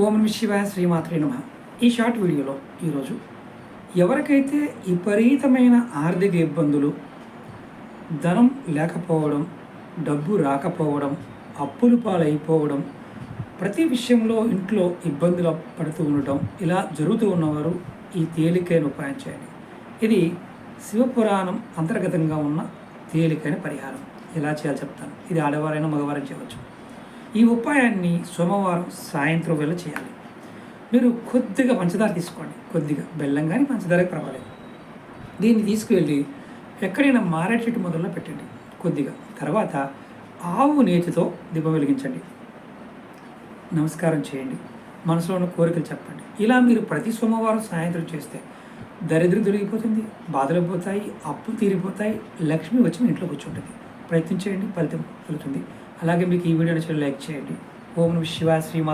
ఓం నమ శివాయ శ్రీమాత్రే నమ. ఈ షార్ట్ వీడియోలో ఈరోజు ఎవరికైతే విపరీతమైన ఆర్థిక ఇబ్బందులు ధనం లేకపోవడం డబ్బు రాకపోవడం అప్పులు పాలైపోవడం ప్రతి విషయంలో ఇంట్లో ఇబ్బందులు పడుతూ ఉండటం ఇలా జరుగుతూ ఉన్నవారు ఈ తేలికైన ఉపాయం చేయండి. ఇది శివపురాణం అంతర్గతంగా ఉన్న తేలికైన పరిహారం. ఎలా చేయాలో చెప్తాను. ఇది ఆడవారైనా మగవారైనా చేయవచ్చు. ఈ ఉపాయాన్ని సోమవారం సాయంత్రం వేళ చేయాలి. మీరు కొద్దిగా పంచదార తీసుకోండి. కొద్దిగా బెల్లం కానీ పంచదారకి పర్వాలేదు. దీన్ని తీసుకువెళ్ళి ఎక్కడైనా మారేడు చెట్టు మొదల్లో పెట్టండి. కొద్దిగా. తర్వాత ఆవు నేతితో దీపం వెలిగించండి. నమస్కారం చేయండి. మనసులో ఉన్న కోరికలు చెప్పండి. ఇలా మీరు ప్రతి సోమవారం సాయంత్రం చేస్తే దరిద్రం తొలగిపోతుంది బాధలు పోతాయి అప్పులు తీరిపోతాయి లక్ష్మి వచ్చి మీ ఇంట్లో కూర్చుంటుంది. ప్రయత్నించేయండి ఫలితం కలుగుతుంది. అలాగే మీకు ఈ వీడియో నచ్చిన లైక్ చేయండి. ఓం శివ శివాయ శ్రీమాత